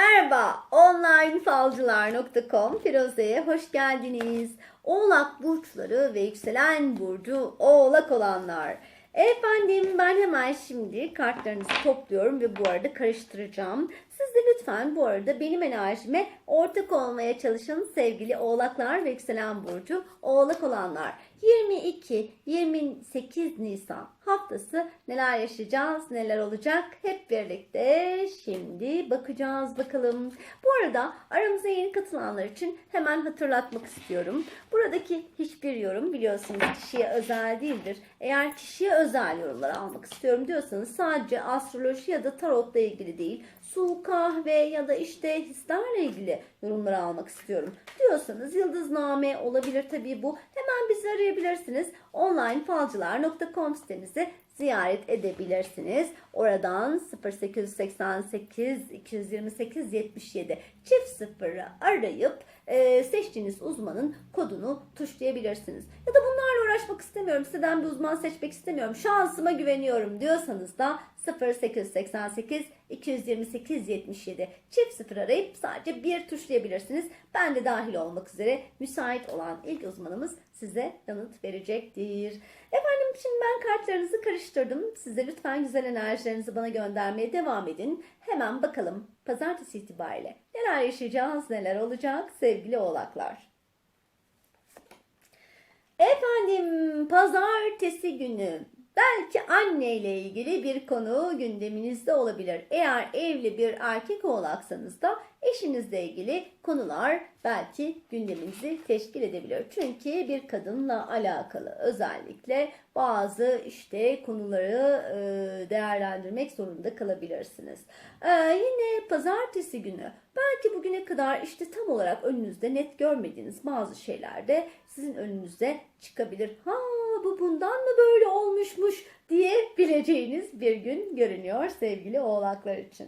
Merhaba, onlinefalcılar.com Firuze'ye hoş geldiniz. Oğlak burçları ve yükselen burcu oğlak olanlar. Efendim ben hemen şimdi kartlarınızı topluyorum ve bu arada karıştıracağım. Siz de lütfen bu arada benim enerjime ortak olmaya çalışın sevgili oğlaklar ve yükselen burcu oğlak olanlar. 22-28 Nisan haftası neler yaşayacağız, neler olacak hep birlikte şimdi bakacağız bakalım. Bu arada aramıza yeni katılanlar için hemen hatırlatmak istiyorum. Buradaki hiçbir yorum biliyorsunuz kişiye özel değildir. Eğer kişiye özel yorumlar almak istiyorum diyorsanız sadece astroloji ya da tarotla ilgili değil, su, kahve ya da işte hislerle ilgili yorumları almak istiyorum diyorsanız yıldızname olabilir tabii bu. Hemen bizi arayabilirsiniz. onlinefalcılar.com sitemizi ziyaret edebilirsiniz. Oradan 0888 228 77 çift sıfırı arayıp e, seçtiğiniz uzmanın kodunu tuşlayabilirsiniz. Ya da bunlarla uğraşmak istemiyorum, siteden bir uzman seçmek istemiyorum, şansıma güveniyorum diyorsanız da 0888 228 77 çift sıfır arayıp sadece bir tuşlayabilirsiniz. Ben de dahil olmak üzere müsait olan ilk uzmanımız size yanıt verecektir. Efendim şimdi ben kartlarınızı karıştırdım. Size lütfen güzel enerjilerinizi bana göndermeye devam edin. Hemen bakalım pazartesi itibariyle neler yaşayacağız, neler olacak sevgili oğlaklar. Efendim pazartesi günü belki anne ile ilgili bir konu gündeminizde olabilir. Eğer evli bir erkek oğlaksanız da eşinizle ilgili konular belki gündeminizi teşkil edebilir. Çünkü bir kadınla alakalı özellikle bazı işte konuları e, değerlendirmek zorunda kalabilirsiniz. E, yine pazartesi günü belki bugüne kadar işte tam olarak önünüzde net görmediğiniz bazı şeyler de sizin önünüze çıkabilir. Ha bu bundan mı böyle olmuşmuş diyebileceğiniz bir gün görünüyor sevgili oğlaklar için.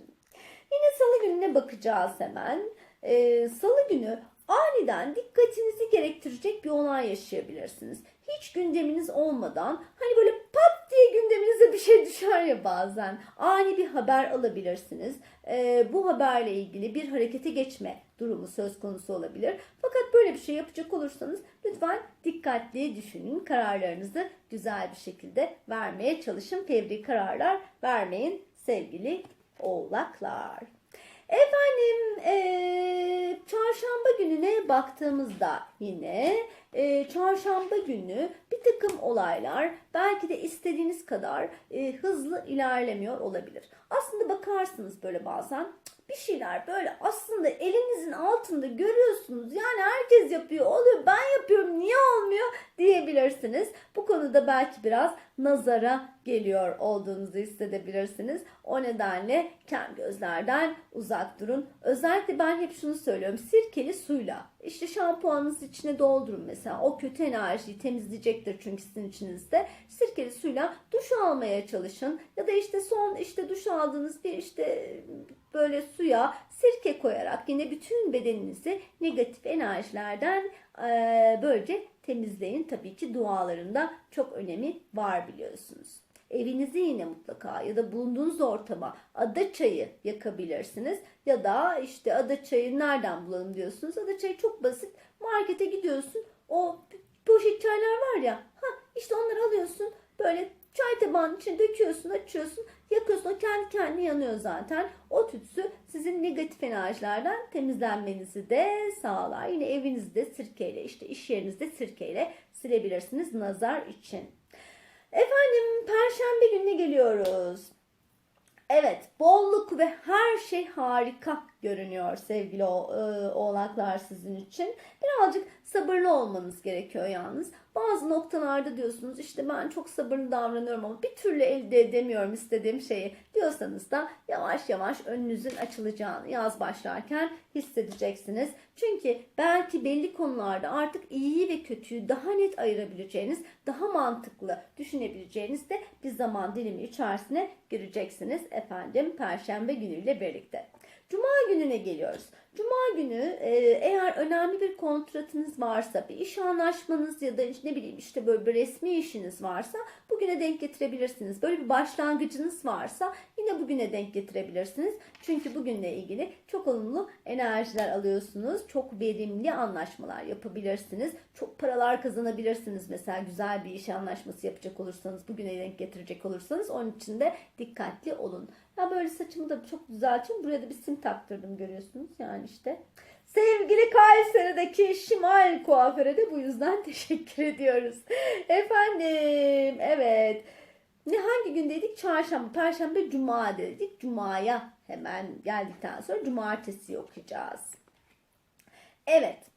Yine salı gününe bakacağız hemen. Ee, salı günü aniden dikkatinizi gerektirecek bir olay yaşayabilirsiniz. Hiç gündeminiz olmadan hani böyle pat diye gündeminize bir şey düşer ya bazen. Ani bir haber alabilirsiniz. Ee, bu haberle ilgili bir harekete geçme durumu söz konusu olabilir. Fakat böyle bir şey yapacak olursanız lütfen dikkatli düşünün. Kararlarınızı güzel bir şekilde vermeye çalışın. Fevri kararlar vermeyin sevgili oğlaklar. Efendim çarşamba gününe baktığımızda yine eee, çarşamba günü bir takım olaylar belki de istediğiniz kadar eee, hızlı ilerlemiyor olabilir. Aslında bakarsınız böyle bazen bir şeyler böyle aslında elinizin altında görüyorsunuz. Yani herkes yapıyor oluyor olmuyor diyebilirsiniz. Bu konuda belki biraz nazara geliyor olduğunuzu hissedebilirsiniz. O nedenle kem gözlerden uzak durun. Özellikle ben hep şunu söylüyorum. Sirkeli suyla işte şampuanınızı içine doldurun mesela. O kötü enerjiyi temizleyecektir çünkü sizin içinizde. Sirkeli suyla duş almaya çalışın. Ya da işte son işte duş aldığınız bir işte böyle suya sirke koyarak yine bütün bedeninizi negatif enerjilerden eee, böylece temizleyin. Tabii ki dualarında çok önemi var biliyorsunuz. Evinizi yine mutlaka ya da bulunduğunuz ortama ada çayı yakabilirsiniz. Ya da işte ada çayı nereden bulalım diyorsunuz. Ada çayı çok basit. Markete gidiyorsun. O poşet çaylar var ya. Ha işte onları alıyorsun. Böyle çay tabağının içine döküyorsun, açıyorsun, yakıyorsun. O kendi kendine yanıyor zaten. O tütsü sizin negatif enerjilerden temizlenmenizi de sağlar. Yine evinizde sirkeyle, işte iş yerinizde sirkeyle silebilirsiniz nazar için. Efendim perşembe gününe geliyoruz. Evet, bolluk ve her şey harika görünüyor sevgili o- e, oğlaklar sizin için. Birazcık sabırlı olmanız gerekiyor yalnız. Bazı noktalarda diyorsunuz işte ben çok sabırlı davranıyorum ama bir türlü elde edemiyorum istediğim şeyi diyorsanız da yavaş yavaş önünüzün açılacağını yaz başlarken hissedeceksiniz. Çünkü belki belli konularda artık iyiyi ve kötüyü daha net ayırabileceğiniz, daha mantıklı düşünebileceğiniz de bir zaman dilimi içerisine gireceksiniz efendim Perşembe günüyle birlikte. Cuma gününe geliyoruz. Cuma günü e, eğer önemli bir kontratınız varsa, bir iş anlaşmanız ya da ne bileyim işte böyle bir resmi işiniz varsa bugüne denk getirebilirsiniz. Böyle bir başlangıcınız varsa yine bugüne denk getirebilirsiniz. Çünkü bugünle ilgili çok olumlu enerjiler alıyorsunuz. Çok verimli anlaşmalar yapabilirsiniz. Çok paralar kazanabilirsiniz. Mesela güzel bir iş anlaşması yapacak olursanız, bugüne denk getirecek olursanız onun için de dikkatli olun. Ya böyle saçımı da çok düzelttim. Buraya da bir sim taktırdım görüyorsunuz. Yani işte. Sevgili Kayseri'deki Şimal kuaföre de bu yüzden teşekkür ediyoruz. Efendim evet. Ne hangi gündeydik? Çarşamba, Perşembe, Cuma dedik. Cuma'ya hemen geldikten sonra Cumartesi okuyacağız. Evet.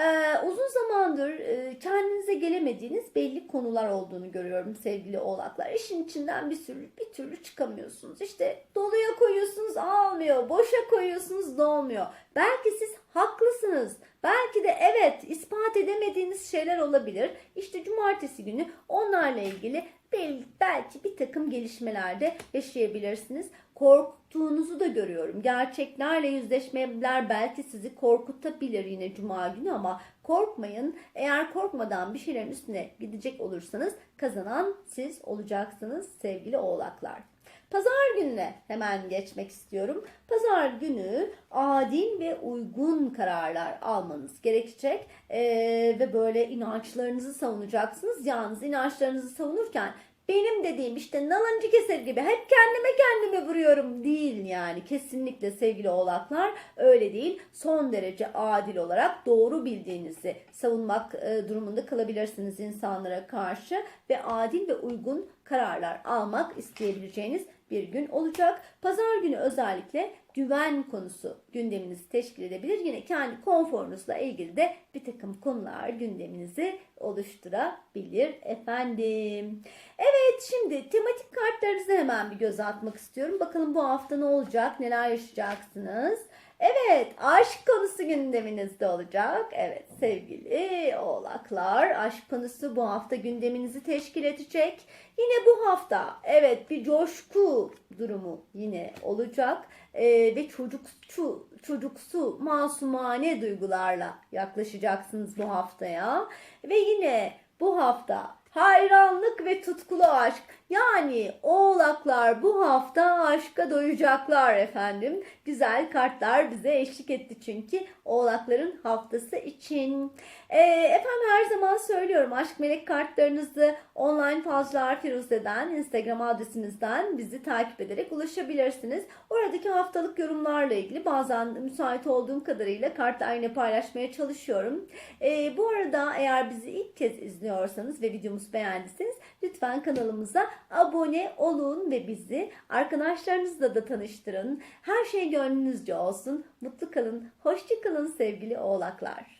Ee, uzun zamandır e, kendinize gelemediğiniz belli konular olduğunu görüyorum sevgili oğlaklar. İşin içinden bir sürü bir türlü çıkamıyorsunuz. İşte doluya koyuyorsunuz almıyor, boşa koyuyorsunuz dolmuyor. Belki siz haklısınız. Belki de evet ispat edemediğiniz şeyler olabilir. İşte cumartesi günü onlarla ilgili bel- belki bir takım gelişmelerde yaşayabilirsiniz. Korktuğunuzu da görüyorum. Gerçeklerle yüzleşmeler belki sizi korkutabilir yine cuma günü ama korkmayın. Eğer korkmadan bir şeylerin üstüne gidecek olursanız kazanan siz olacaksınız sevgili oğlaklar. Pazar gününe hemen geçmek istiyorum. Pazar günü adil ve uygun kararlar almanız gerekecek Ee, ve böyle inançlarınızı savunacaksınız. Yalnız inançlarınızı savunurken benim dediğim işte nalıncı keser gibi hep kendime kendime vuruyorum değil yani kesinlikle sevgili oğlaklar öyle değil son derece adil olarak doğru bildiğinizi savunmak e, durumunda kalabilirsiniz insanlara karşı ve adil ve uygun kararlar almak isteyebileceğiniz bir gün olacak. Pazar günü özellikle güven konusu gündeminizi teşkil edebilir. Yine kendi konforunuzla ilgili de bir takım konular gündeminizi oluşturabilir efendim. Evet şimdi tematik kartlarınızı hemen bir göz atmak istiyorum. Bakalım bu hafta ne olacak, neler yaşayacaksınız. Evet, aşk konusu gündeminizde olacak. Evet sevgili oğlaklar, aşk konusu bu hafta gündeminizi teşkil edecek. Yine bu hafta evet bir coşku durumu yine olacak. Ee, ve çocukçu, çocuksu, masumane duygularla yaklaşacaksınız bu haftaya. Ve yine bu hafta hayranlık ve tutkulu aşk. Yani oğlaklar bu hafta aşka doyacaklar efendim. Güzel kartlar bize eşlik etti çünkü oğlakların haftası için. Ee, efendim her zaman söylüyorum aşk melek kartlarınızı online fazlar Firuze'den Instagram adresimizden bizi takip ederek ulaşabilirsiniz. Oradaki haftalık yorumlarla ilgili bazen müsait olduğum kadarıyla kartlar yine paylaşmaya çalışıyorum. Ee, bu arada eğer bizi ilk kez izliyorsanız ve videomuzu beğendiyseniz lütfen kanalımıza abone olun ve bizi arkadaşlarınızla da tanıştırın. Her şey gönlünüzce olsun. Mutlu kalın, hoşça kalın sevgili oğlaklar.